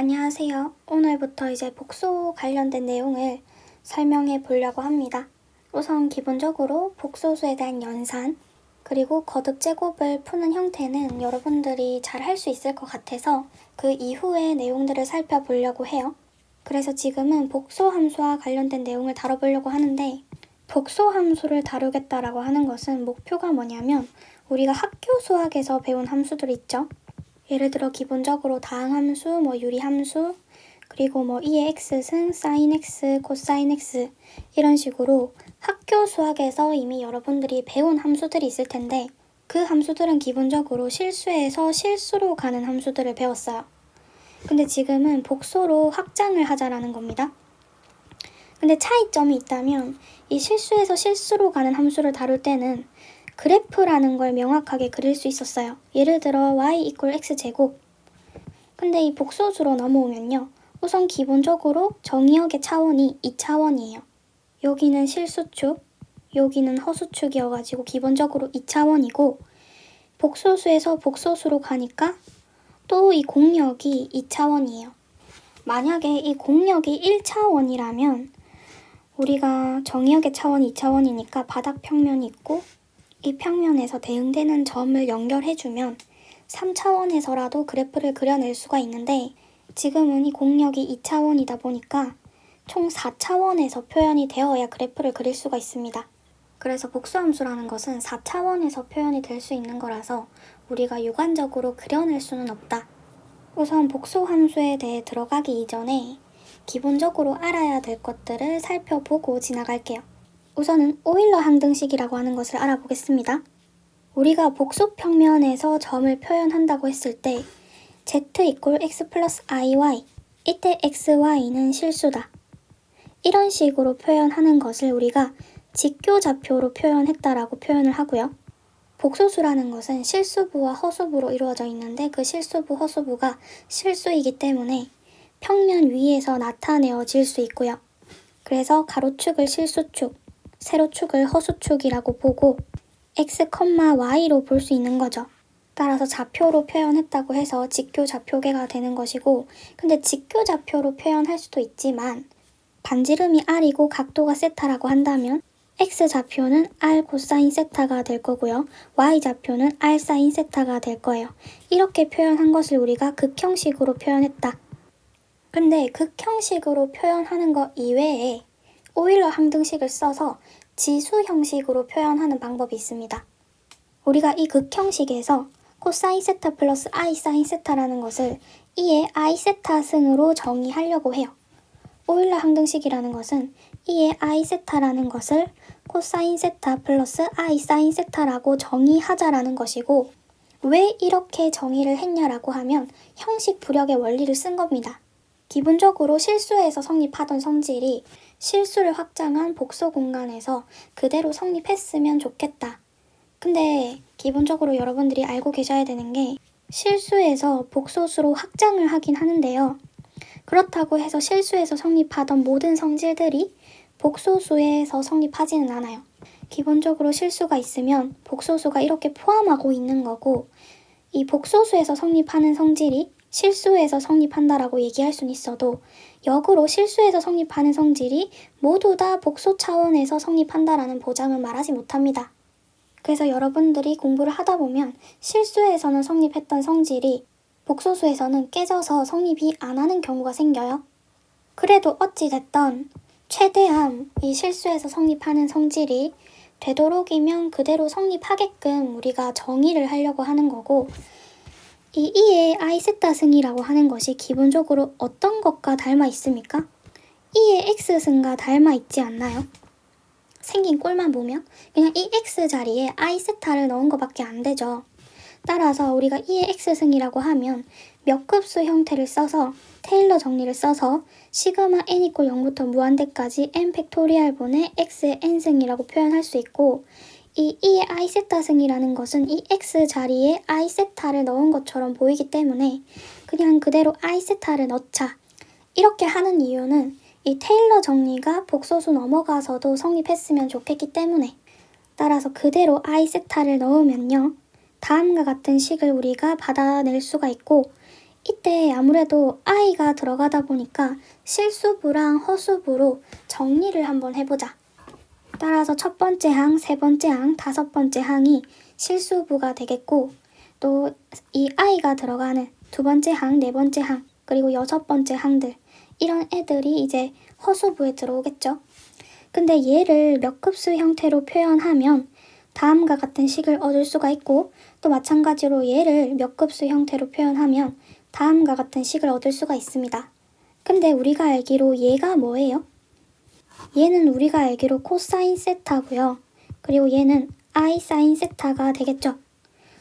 안녕하세요. 오늘부터 이제 복소 관련된 내용을 설명해 보려고 합니다. 우선 기본적으로 복소수에 대한 연산, 그리고 거듭 제곱을 푸는 형태는 여러분들이 잘 할 수 있을 것 같아서 그 이후의 내용들을 살펴보려고 해요. 그래서 지금은 복소 함수와 관련된 내용을 다뤄보려고 하는데 복소 함수를 다루겠다라고 하는 것은 목표가 뭐냐면 우리가 학교 수학에서 배운 함수들 있죠. 예를 들어 기본적으로 다항함수, 뭐 유리함수, 그리고 뭐 2의 x승, sin x, 코사인 x 이런 식으로 학교 수학에서 이미 여러분들이 배운 함수들이 있을 텐데 그 함수들은 기본적으로 실수에서 실수로 가는 함수들을 배웠어요. 근데 지금은 복소로 확장을 하자라는 겁니다. 근데 차이점이 있다면 이 실수에서 실수로 가는 함수를 다룰 때는 그래프라는 걸 명확하게 그릴 수 있었어요. 예를 들어 y 이퀄 x제곱. 근데 이 복소수로 넘어오면요. 우선 기본적으로 정의역의 차원이 2차원이에요. 여기는 실수축, 여기는 허수축이어가지고 기본적으로 2차원이고 복소수에서 복소수로 가니까 또 이 공역이 2차원이에요. 만약에 이 공역이 1차원이라면 우리가 정의역의 차원이 2차원이니까 바닥 평면이 있고 이 평면에서 대응되는 점을 연결해주면 3차원에서라도 그래프를 그려낼 수가 있는데 지금은 이 공역이 2차원이다 보니까 총 4차원에서 표현이 되어야 그래프를 그릴 수가 있습니다. 그래서 복수함수라는 것은 4차원에서 표현이 될 수 있는 거라서 우리가 육안적으로 그려낼 수는 없다. 우선 복수함수에 대해 들어가기 이전에 기본적으로 알아야 될 것들을 살펴보고 지나갈게요. 우선은 오일러 항등식이라고 하는 것을 알아보겠습니다. 우리가 복수 평면에서 점을 표현한다고 했을 때 z 이퀄 x 플러스 iy 이때 xy는 실수다. 이런 식으로 표현하는 것을 우리가 직교좌표로 표현했다라고 표현을 하고요. 복소수라는 것은 실수부와 허수부로 이루어져 있는데 그 실수부, 허수부가 실수이기 때문에 평면 위에서 나타내어질 수 있고요. 그래서 가로축을 실수축, 세로축을 허수축이라고 보고 x, y로 볼 수 있는 거죠. 따라서 좌표로 표현했다고 해서 직교 좌표계가 되는 것이고 근데 직교 좌표로 표현할 수도 있지만 반지름이 r이고 각도가 세타라고 한다면 x좌표는 r 코사인 세타가 될 거고요. y좌표는 r 사인 세타가 될 거예요. 이렇게 표현한 것을 우리가 극형식으로 표현했다. 근데 극형식으로 표현하는 것 이외에 오일러 항등식을 써서 지수 형식으로 표현하는 방법이 있습니다. 우리가 이 극형식에서 코사인 세타 플러스 i 사인 세타라는 것을 2의 i 세타 승으로 정의하려고 해요. 오일러 항등식이라는 것은 2의 i 세타라는 것을 코사인 세타 플러스 i 사인 세타라고 정의하자라는 것이고 왜 이렇게 정의를 했냐라고 하면 형식 부력의 원리를 쓴 겁니다. 기본적으로 실수에서 성립하던 성질이 실수를 확장한 복소 공간에서 그대로 성립했으면 좋겠다. 근데 기본적으로 여러분들이 알고 계셔야 되는 게 실수에서 복소수로 확장을 하긴 하는데요. 그렇다고 해서 실수에서 성립하던 모든 성질들이 복소수에서 성립하지는 않아요. 기본적으로 실수가 있으면 복소수가 이렇게 포함하고 있는 거고 이 복소수에서 성립하는 성질이 실수에서 성립한다라고 얘기할 수는 있어도 역으로 실수에서 성립하는 성질이 모두 다 복소 차원에서 성립한다라는 보장은 말하지 못합니다. 그래서 여러분들이 공부를 하다 보면 실수에서는 성립했던 성질이 복소수에서는 깨져서 성립이 안 하는 경우가 생겨요. 그래도 어찌됐던 최대한 이 실수에서 성립하는 성질이 되도록이면 그대로 성립하게끔 우리가 정의를 하려고 하는 거고 이 2의 i세타 승이라고 하는 것이 기본적으로 어떤 것과 닮아 있습니까? 2의 x승과 닮아 있지 않나요? 생긴 꼴만 보면 그냥 이 x 자리에 i세타를 넣은 것밖에 안 되죠. 따라서 우리가 2의 x승이라고 하면 몇 급수 형태를 써서 테일러 정리를 써서 시그마 n 이퀄 0부터 무한대까지 n 팩토리얼분의 x의 n승이라고 표현할 수 있고 이 2의 i세타 승이라는 것은 이 x 자리에 i세타를 넣은 것처럼 보이기 때문에 그냥 그대로 i세타를 넣자. 이렇게 하는 이유는 이 테일러 정리가 복소수 넘어가서도 성립했으면 좋겠기 때문에 따라서 그대로 i세타를 넣으면요. 다음과 같은 식을 우리가 받아낼 수가 있고 이때 아무래도 i가 들어가다 보니까 실수부랑 허수부로 정리를 한번 해보자. 따라서 첫 번째 항, 세 번째 항, 다섯 번째 항이 실수부가 되겠고 또 이 i가 들어가는 두 번째 항, 네 번째 항, 그리고 여섯 번째 항들 이런 애들이 이제 허수부에 들어오겠죠. 근데 얘를 몇 급수 형태로 표현하면 다음과 같은 식을 얻을 수가 있고 또 마찬가지로 얘를 몇 급수 형태로 표현하면 다음과 같은 식을 얻을 수가 있습니다. 근데 우리가 알기로 얘가 뭐예요? 얘는 우리가 알기로 코사인 세타고요. 그리고 얘는 i 사인 세타가 되겠죠.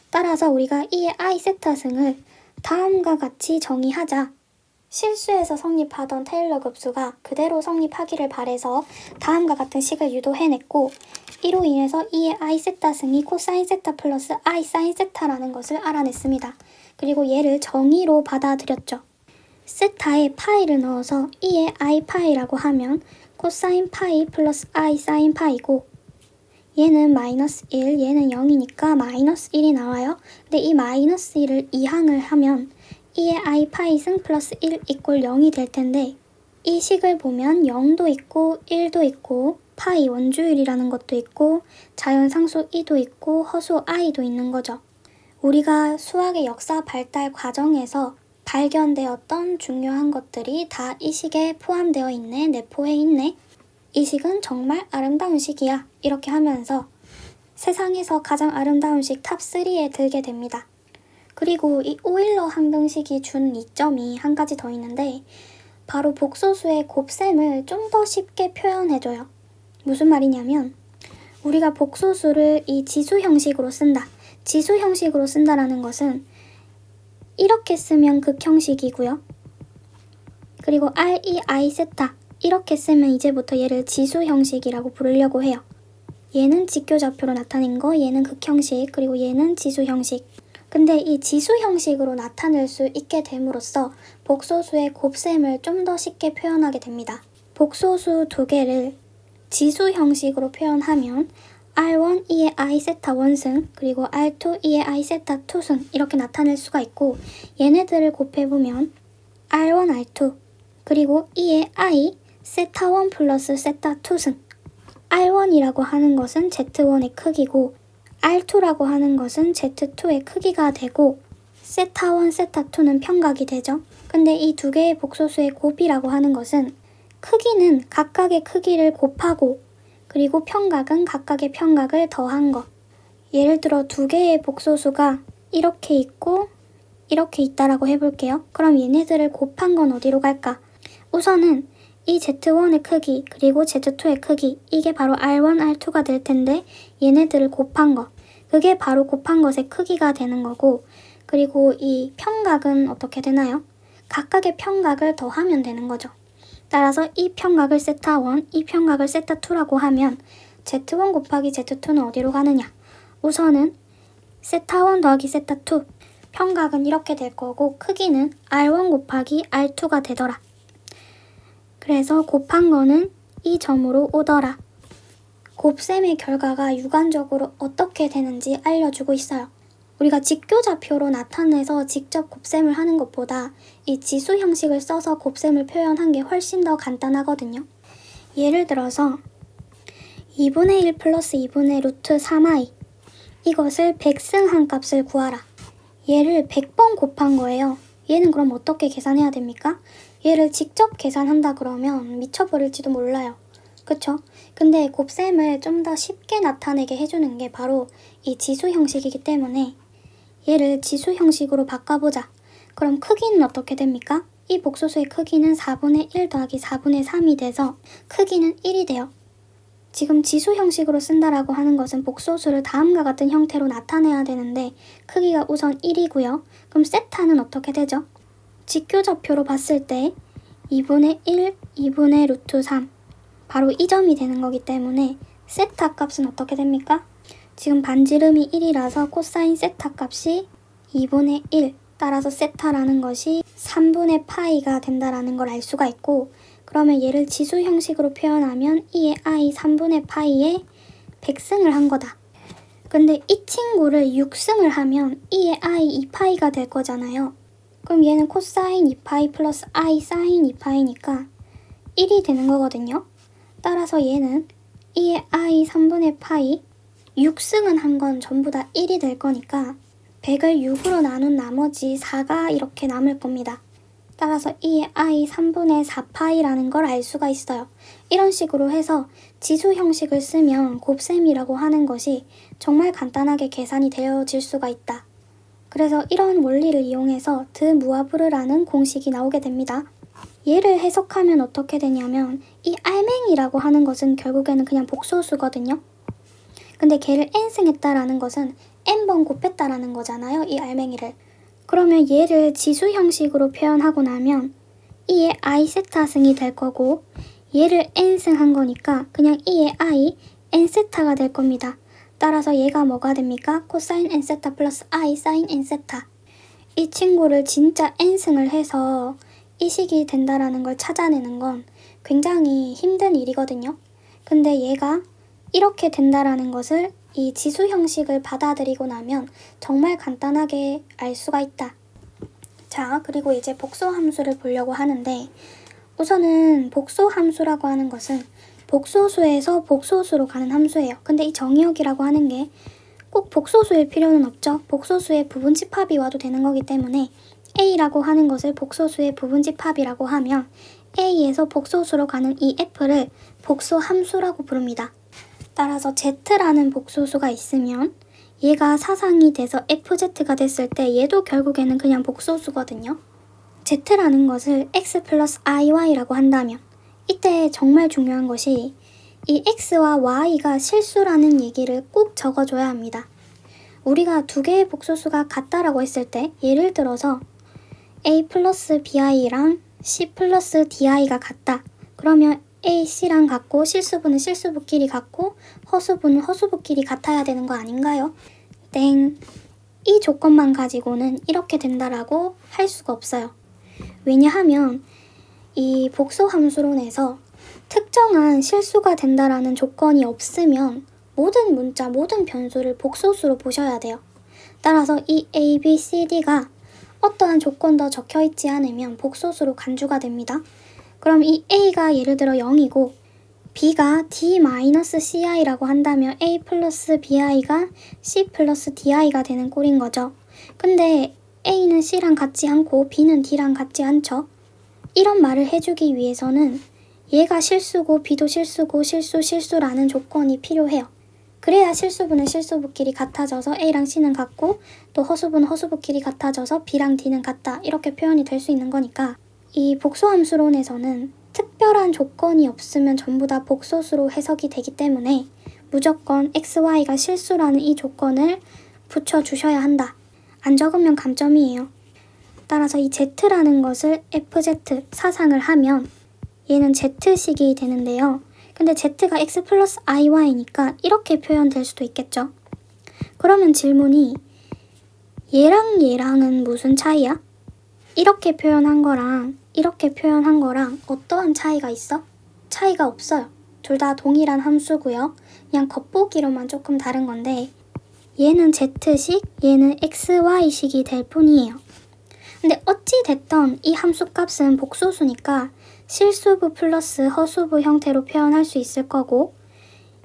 따라서 우리가 이 i 세타 승을 다음과 같이 정의하자. 실수에서 성립하던 테일러 급수가 그대로 성립하기를 바래서 다음과 같은 식을 유도해냈고 이로 인해서 이의 i 세타 승이 코사인 세타 플러스 i 사인 세타라는 것을 알아냈습니다. 그리고 얘를 정의로 받아들였죠. 세타에 파이를 넣어서 이의 i 파이라고 하면 코사인 파이 플러스 i 사인 파이고 얘는 마이너스 1, 얘는 0이니까 마이너스 1이 나와요. 근데 이 마이너스 1을 2항을 하면 2의 i 파이 승 플러스 1 이꼴 0이 될 텐데 이 식을 보면 0도 있고 1도 있고 파이 원주율이라는 것도 있고 자연상수 2도 있고 허수 i도 있는 거죠. 우리가 수학의 역사 발달 과정에서 발견되었던 중요한 것들이 다 이 식에 포함되어 있네, 내포해 있네. 이 식은 정말 아름다운 식이야. 이렇게 하면서 세상에서 가장 아름다운 식 탑3에 들게 됩니다. 그리고 이 오일러 항등식이 준 이점이 한 가지 더 있는데 바로 복소수의 곱셈을 좀 더 쉽게 표현해줘요. 무슨 말이냐면 우리가 복소수를 이 지수 형식으로 쓴다. 지수 형식으로 쓴다라는 것은 이렇게 쓰면 극형식이고요. 그리고 R, E, I 세타 이렇게 쓰면 이제부터 얘를 지수 형식이라고 부르려고 해요. 얘는 직교좌표로 나타낸 거, 얘는 극형식, 그리고 얘는 지수 형식. 근데 이 지수 형식으로 나타낼 수 있게 됨으로써 복소수의 곱셈을 좀 더 쉽게 표현하게 됩니다. 복소수 두 개를 지수 형식으로 표현하면 R1 2의 I 세타 원승 그리고 R2 2의 I 세타 투승 이렇게 나타낼 수가 있고 얘네들을 곱해보면 R1 R2 그리고 2의 I 세타 1 플러스 세타 투승 R1이라고 하는 것은 Z1의 크기고 R2라고 하는 것은 Z2의 크기가 되고 세타 1, 세타 2는 평각이 되죠. 근데 이 두 개의 복소수의 곱이라고 하는 것은 크기는 각각의 크기를 곱하고 그리고 평각은 각각의 평각을 더한 것. 예를 들어 두 개의 복소수가 이렇게 있고 이렇게 있다라고 해볼게요. 그럼 얘네들을 곱한 건 어디로 갈까? 우선은 이 Z1의 크기 그리고 Z2의 크기 이게 바로 R1, R2가 될 텐데 얘네들을 곱한 것. 그게 바로 곱한 것의 크기가 되는 거고 그리고 이 평각은 어떻게 되나요? 각각의 평각을 더하면 되는 거죠. 따라서 이 평각을 세타 1, 이 평각을 세타 2라고 하면 Z1 곱하기 Z2는 어디로 가느냐? 우선은 세타 1 더하기 세타 2 평각은 이렇게 될 거고 크기는 R1 곱하기 R2가 되더라. 그래서 곱한 거는 이 점으로 오더라. 곱셈의 결과가 유관적으로 어떻게 되는지 알려주고 있어요. 우리가 직교좌표로 나타내서 직접 곱셈을 하는 것보다 이 지수 형식을 써서 곱셈을 표현한 게 훨씬 더 간단하거든요. 예를 들어서 2분의 1 플러스 2분의 루트 3i 이것을 100승한 값을 구하라. 얘를 100번 곱한 거예요. 얘는 그럼 어떻게 계산해야 됩니까? 얘를 직접 계산한다 그러면 미쳐버릴지도 몰라요. 그쵸? 근데 곱셈을 좀 더 쉽게 나타내게 해주는 게 바로 이 지수 형식이기 때문에 얘를 지수 형식으로 바꿔보자. 그럼 크기는 어떻게 됩니까? 이 복소수의 크기는 4분의 1 더하기 4분의 3이 돼서 크기는 1이 돼요. 지금 지수 형식으로 쓴다라고 하는 것은 복소수를 다음과 같은 형태로 나타내야 되는데 크기가 우선 1이고요. 그럼 세타는 어떻게 되죠? 직교좌표로 봤을 때 2분의 1, 2분의 루트 3 바로 이 점이 되는 거기 때문에 세타 값은 어떻게 됩니까? 지금 반지름이 1이라서 코사인 세타 값이 2분의 1 따라서 세타라는 것이 3분의 파이가 된다라는 걸 알 수가 있고 그러면 얘를 지수 형식으로 표현하면 2의 i 3분의 파이에 100승을 한 거다. 근데 이 친구를 6승을 하면 2의 i 2파이가 될 거잖아요. 그럼 얘는 코사인 2파이 플러스 i 사인 2파이니까 1이 되는 거거든요. 따라서 얘는 2의 i 3분의 파이 6승은 한 건 전부 다 1이 될 거니까 100을 6으로 나눈 나머지 4가 이렇게 남을 겁니다. 따라서 2의 i 3분의 4파이라는 걸 알 수가 있어요. 이런 식으로 해서 지수 형식을 쓰면 곱셈이라고 하는 것이 정말 간단하게 계산이 되어질 수가 있다. 그래서 이런 원리를 이용해서 드무아브르라는 공식이 나오게 됩니다. 얘를 해석하면 어떻게 되냐면 이 알맹이라고 하는 것은 결국에는 그냥 복소수거든요. 근데 걔를 n승했다라는 것은 n번 곱했다라는 거잖아요. 이 알맹이를. 그러면 얘를 지수 형식으로 표현하고 나면 이의 i 세타승이 될 거고 얘를 n승한 거니까 그냥 이의 i n 세타가 될 겁니다. 따라서 얘가 뭐가 됩니까? 코사인 n 세타 플러스 i 사인 n 세타. 이 친구를 진짜 n승을 해서 이 식이 된다라는 걸 찾아내는 건 굉장히 힘든 일이거든요. 근데 얘가 이렇게 된다라는 것을 이 지수 형식을 받아들이고 나면 정말 간단하게 알 수가 있다. 자, 그리고 이제 복소 함수를 보려고 하는데 우선은 복소 함수라고 하는 것은 복소수에서 복소수로 가는 함수예요. 근데 이 정의역이라고 하는 게 꼭 복소수일 필요는 없죠. 복소수의 부분집합이 와도 되는 거기 때문에 A라고 하는 것을 복소수의 부분집합이라고 하면 A에서 복소수로 가는 이 F를 복소 함수라고 부릅니다. 따라서 Z라는 복소수가 있으면 얘가 사상이 돼서 FZ가 됐을 때 얘도 결국에는 그냥 복소수거든요. Z라는 것을 X 플러스 IY라고 한다면 이때 정말 중요한 것이 이 X와 Y가 실수라는 얘기를 꼭 적어줘야 합니다. 우리가 두 개의 복소수가 같다라고 했을 때 예를 들어서 A 플러스 BI랑 C 플러스 DI가 같다. 그러면 A, C랑 같고 실수분은 실수부끼리 같고 허수분은 허수부끼리 같아야 되는 거 아닌가요? 땡. 이 조건만 가지고는 이렇게 된다라고 할 수가 없어요. 왜냐하면 이 복소 함수론에서 특정한 실수가 된다라는 조건이 없으면 모든 문자, 모든 변수를 복소수로 보셔야 돼요. 따라서 이 A, B, C, D가 어떠한 조건도 적혀 있지 않으면 복소수로 간주가 됩니다. 그럼 이 A가 예를 들어 0이고 B가 D-CI라고 한다면 A 플러스 BI가 C 플러스 DI가 되는 꼴인 거죠. 근데 A는 C랑 같지 않고 B는 D랑 같지 않죠. 이런 말을 해주기 위해서는 얘가 실수고 B도 실수고 실수 실수라는 조건이 필요해요. 그래야 실수분은 실수부끼리 같아져서 A랑 C는 같고 또 허수분은 허수부끼리 같아져서 B랑 D는 같다 이렇게 표현이 될 수 있는 거니까 이 복소함수론에서는 특별한 조건이 없으면 전부 다 복소수로 해석이 되기 때문에 무조건 x, y가 실수라는 이 조건을 붙여주셔야 한다. 안 적으면 감점이에요. 따라서 이 z라는 것을 fz 사상을 하면 얘는 z식이 되는데요. 근데 z가 x 플러스 iy니까 이렇게 표현될 수도 있겠죠. 그러면 질문이 얘랑 얘랑은 무슨 차이야? 이렇게 표현한 거랑 이렇게 표현한 거랑 어떠한 차이가 있어? 차이가 없어요. 둘 다 동일한 함수고요. 그냥 겉보기로만 조금 다른 건데 얘는 z식, 얘는 xy식이 될 뿐이에요. 근데 어찌 됐던 이 함수 값은 복소수니까 실수부 플러스 허수부 형태로 표현할 수 있을 거고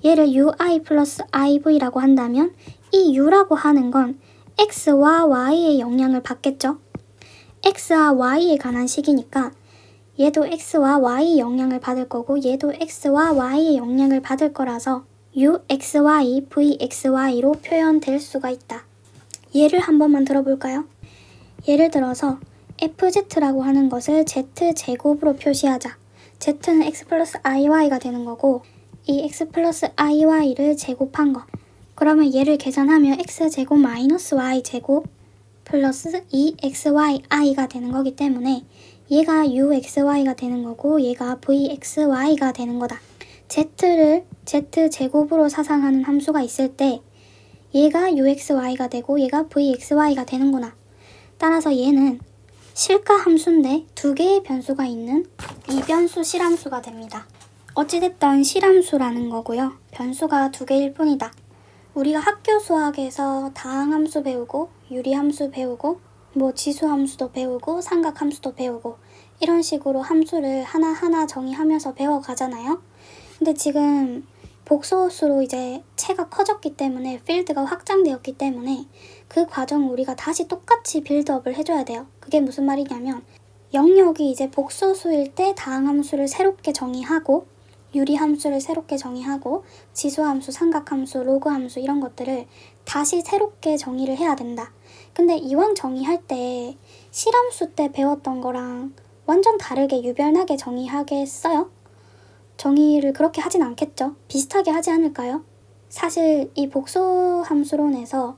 얘를 ui 플러스 iv라고 한다면 이 u라고 하는 건 x와 y의 영향을 받겠죠. X와 y에 관한 식이니까 얘도 x와 y 영향을 받을 거고 얘도 x와 y의 영향을 받을 거라서 uxy, vxy로 표현될 수가 있다. 예를 한 번만 들어볼까요? 예를 들어서 fz라고 하는 것을 z제곱으로 표시하자. z는 x 플러스 iy가 되는 거고 이 x 플러스 iy를 제곱한 거. 그러면 얘를 계산하면 x제곱 마이너스 y제곱 플러스 2xyi가 되는 거기 때문에 얘가 uxy가 되는 거고 얘가 vxy가 되는 거다. z를 z제곱으로 사상하는 함수가 있을 때 얘가 uxy가 되고 얘가 vxy가 되는구나. 따라서 얘는 실가 함수인데 두 개의 변수가 있는 이변수 실함수가 됩니다. 어찌됐든 실함수라는 거고요. 변수가 두 개일 뿐이다. 우리가 학교 수학에서 다항함수 배우고 유리함수 배우고 뭐 지수 함수도 배우고 삼각 함수도 배우고 이런 식으로 함수를 하나하나 정의하면서 배워가잖아요. 근데 지금 복소수로 이제 채가 커졌기 때문에 필드가 확장되었기 때문에 그 과정을 우리가 다시 똑같이 빌드업을 해줘야 돼요. 그게 무슨 말이냐면 영역이 이제 복소수일 때 다항함수를 새롭게 정의하고 유리함수를 새롭게 정의하고 지수함수, 삼각함수, 로그함수 이런 것들을 다시 새롭게 정의를 해야 된다. 근데 이왕 정의할 때 실함수 때 배웠던 거랑 완전 다르게 유별나게 정의하겠어요? 정의를 그렇게 하진 않겠죠? 비슷하게 하지 않을까요? 사실 이 복소 함수론에서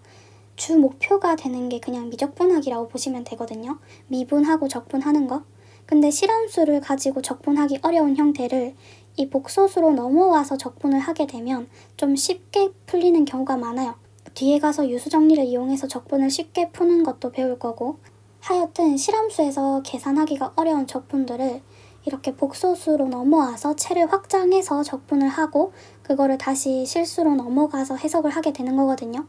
주 목표가 되는 게 그냥 미적분하기라고 보시면 되거든요. 미분하고 적분하는 거. 근데 실함수를 가지고 적분하기 어려운 형태를 이 복소수로 넘어와서 적분을 하게 되면 좀 쉽게 풀리는 경우가 많아요. 뒤에 가서 유수 정리를 이용해서 적분을 쉽게 푸는 것도 배울 거고 하여튼 실함수에서 계산하기가 어려운 적분들을 이렇게 복소수로 넘어와서 채를 확장해서 적분을 하고 그거를 다시 실수로 넘어가서 해석을 하게 되는 거거든요.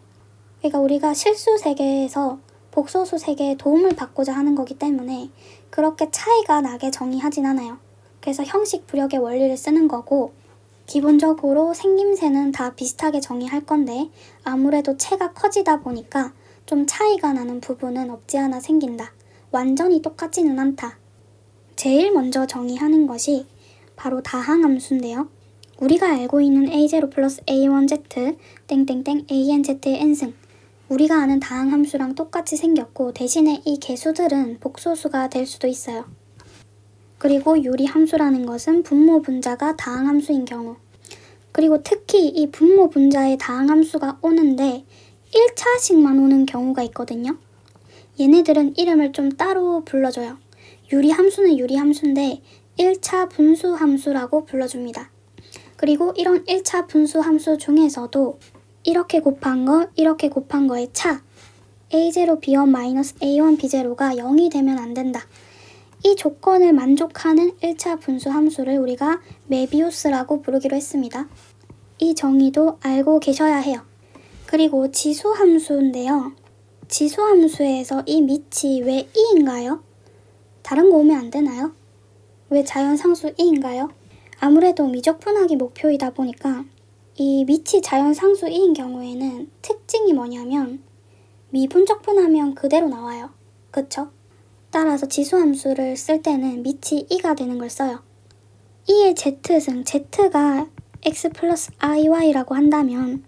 그러니까 우리가 실수 세계에서 복소수 세계에 도움을 받고자 하는 거기 때문에 그렇게 차이가 나게 정의하진 않아요. 그래서 형식 부력의 원리를 쓰는 거고 기본적으로 생김새는 다 비슷하게 정의할 건데 아무래도 채가 커지다 보니까 좀 차이가 나는 부분은 없지 않아 생긴다. 완전히 똑같지는 않다. 제일 먼저 정의하는 것이 바로 다항함수인데요. 우리가 알고 있는 a0 플러스 a1z 땡땡땡 anz의 n승 우리가 아는 다항함수랑 똑같이 생겼고 대신에 이 개수들은 복소수가 될 수도 있어요. 그리고 유리 함수라는 것은 분모 분자가 다항 함수인 경우 그리고 특히 이 분모 분자의 다항 함수가 오는데 1차씩만 오는 경우가 있거든요. 얘네들은 이름을 좀 따로 불러줘요. 유리 함수는 유리 함수인데 1차 분수 함수라고 불러줍니다. 그리고 이런 1차 분수 함수 중에서도 이렇게 곱한 거, 이렇게 곱한 거의 차 a0 b1 마이너스 a1 b0가 0이 되면 안 된다. 이 조건을 만족하는 1차 분수 함수를 우리가 메비우스라고 부르기로 했습니다. 이 정의도 알고 계셔야 해요. 그리고 지수 함수인데요. 지수 함수에서 이 밑이 왜 2인가요? 다른 거 오면 안 되나요? 왜 자연 상수 2인가요? 아무래도 미적분하기 목표이다 보니까 이 밑이 자연 상수 2인 경우에는 특징이 뭐냐면 미분적분하면 그대로 나와요. 그쵸? 따라서 지수함수를 쓸 때는 밑이 2가 되는 걸 써요. 2의 z승, z가 x 플러스 iy라고 한다면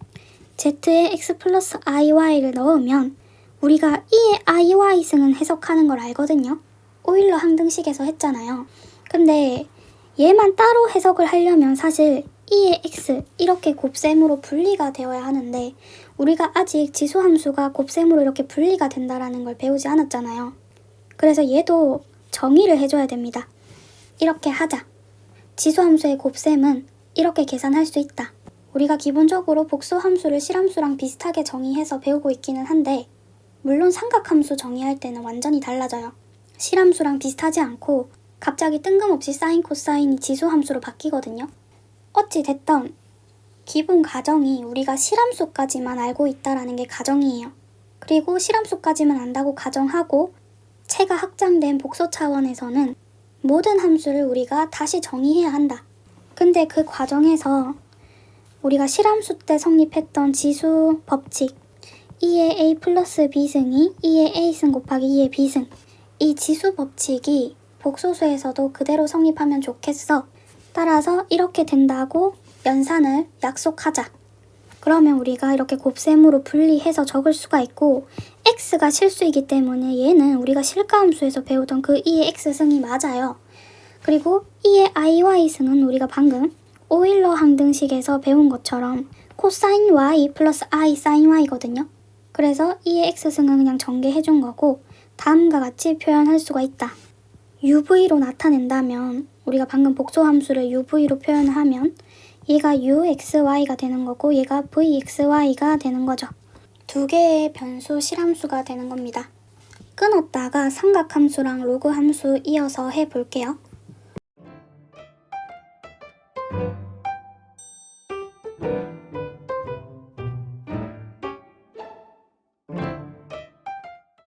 z에 x 플러스 iy를 넣으면 우리가 2의 iy승은 해석하는 걸 알거든요. 오일러 항등식에서 했잖아요. 근데 얘만 따로 해석을 하려면 사실 2의 x 이렇게 곱셈으로 분리가 되어야 하는데 우리가 아직 지수함수가 곱셈으로 이렇게 분리가 된다라는 걸 배우지 않았잖아요. 그래서 얘도 정의를 해줘야 됩니다. 이렇게 하자. 지수함수의 곱셈은 이렇게 계산할 수 있다. 우리가 기본적으로 복수함수를 실함수랑 비슷하게 정의해서 배우고 있기는 한데 물론 삼각함수 정의할 때는 완전히 달라져요. 실함수랑 비슷하지 않고 갑자기 뜬금없이 사인 코사인이 지수함수로 바뀌거든요. 어찌 됐던 기본 가정이 우리가 실함수까지만 알고 있다라는 게 가정이에요. 그리고 실함수까지만 안다고 가정하고 체가 확장된 복소 차원에서는 모든 함수를 우리가 다시 정의해야 한다. 근데 그 과정에서 우리가 실함수 때 성립했던 지수 법칙 2의 a 플러스 b승이 2의 a승 곱하기 2의 b승 이 지수 법칙이 복소수에서도 그대로 성립하면 좋겠어. 따라서 이렇게 된다고 연산을 약속하자. 그러면 우리가 이렇게 곱셈으로 분리해서 적을 수가 있고 x가 실수이기 때문에 얘는 우리가 실가함수에서 배우던 그 2의 x승이 맞아요. 그리고 2의 iy 승은 우리가 방금 오일러 항등식에서 배운 것처럼 코사인 y 플러스 i 사인 y거든요. 그래서 2의 x승은 그냥 전개해 준 거고 다음과 같이 표현할 수가 있다. UV로 나타낸다면 우리가 방금 복소함수를 UV로 표현하면 얘가 UXY가 되는 거고 얘가 VXY가 되는 거죠. 두 개의 변수 실함수가 되는 겁니다. 끊었다가 삼각함수랑 로그함수 이어서 해볼게요.